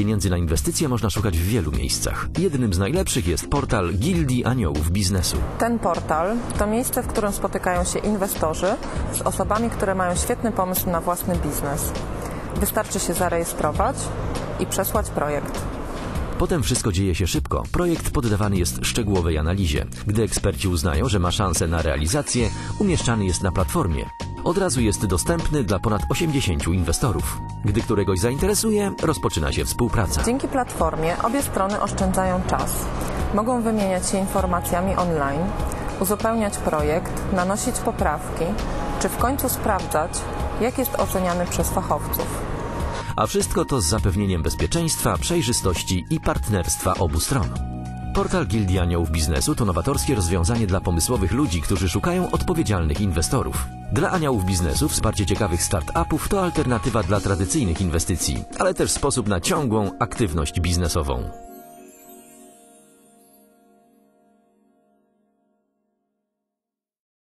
Pieniędzy na inwestycje można szukać w wielu miejscach. Jednym z najlepszych jest portal Gildii Aniołów Biznesu. Ten portal to miejsce, w którym spotykają się inwestorzy z osobami, które mają świetny pomysł na własny biznes. Wystarczy się zarejestrować i przesłać projekt. Potem wszystko dzieje się szybko. Projekt poddawany jest szczegółowej analizie. Gdy eksperci uznają, że ma szansę na realizację, umieszczany jest na platformie. Od razu jest dostępny dla ponad 80 inwestorów. Gdy któregoś zainteresuje, rozpoczyna się współpraca. Dzięki platformie obie strony oszczędzają czas. Mogą wymieniać się informacjami online, uzupełniać projekt, nanosić poprawki, czy w końcu sprawdzać, jak jest oceniany przez fachowców. A wszystko to z zapewnieniem bezpieczeństwa, przejrzystości i partnerstwa obu stron. Portal Gildii Aniołów Biznesu to nowatorskie rozwiązanie dla pomysłowych ludzi, którzy szukają odpowiedzialnych inwestorów. Dla aniołów biznesu wsparcie ciekawych start-upów to alternatywa dla tradycyjnych inwestycji, ale też sposób na ciągłą aktywność biznesową.